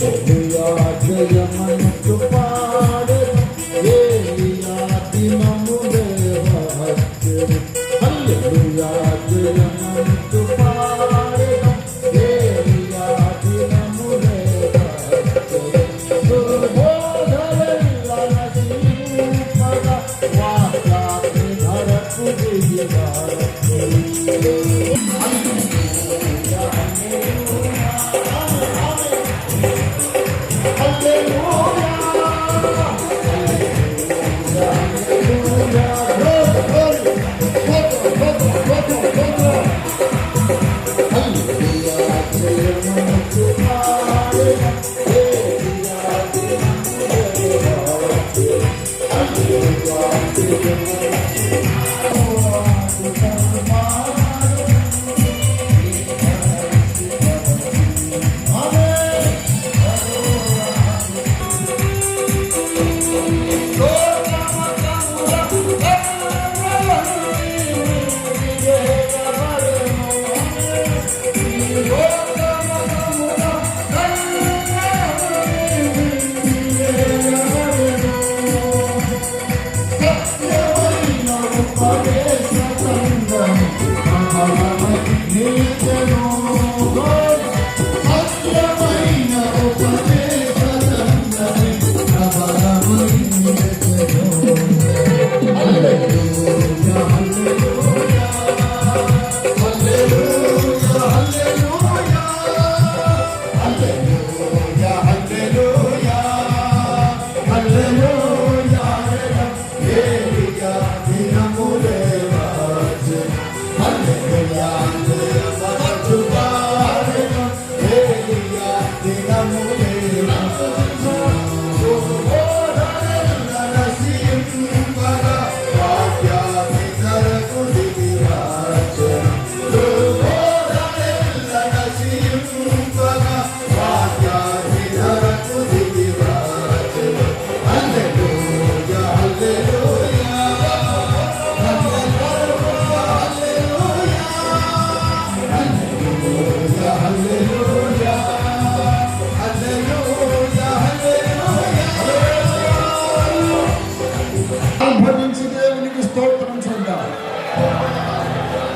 హల్లెలూయా జయమంతు పాడెదం ఏలియా దినములే వచ్చెను హల్లెలూయా జయమంతు పాడెదం ఏలియా దినములే వచ్చెను దుర్బోధలెల్ల నశింపగా వాక్యాగ్ని ధరకు దిగివారచెను Hallelujah.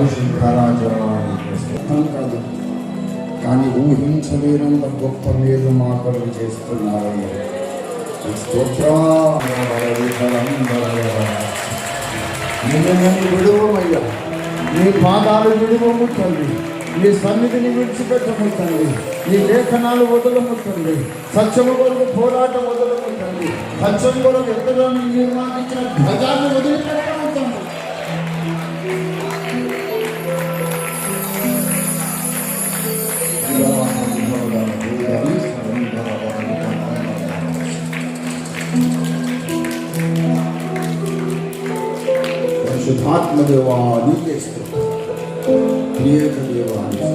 హల్లెలూయా పరిశుద్ధ రాజవాణి కాదు కానీ ఊహించలేనంత గొప్ప మేలు మా కొరకు చేస్తున్నారని. విడువమయ్యా. నీ పాదాలు విడువము తండ్రి. నీ సన్నిధిని విడిచిపెట్టము తండ్రి. నీ లేఖనాలు వదలము తండ్రి. సత్యము కొరకు పోరాటం వదలము తండ్రి. సత్యం కొరకు ఎంతగా నిర్మాణించిన ధ్వజాన్ని వదిలిపెట్టము తండ్రి. పరిశుద్ధాత్మ దేవా నీకే స్తోత్రం. ప్రియక దేవా నీకే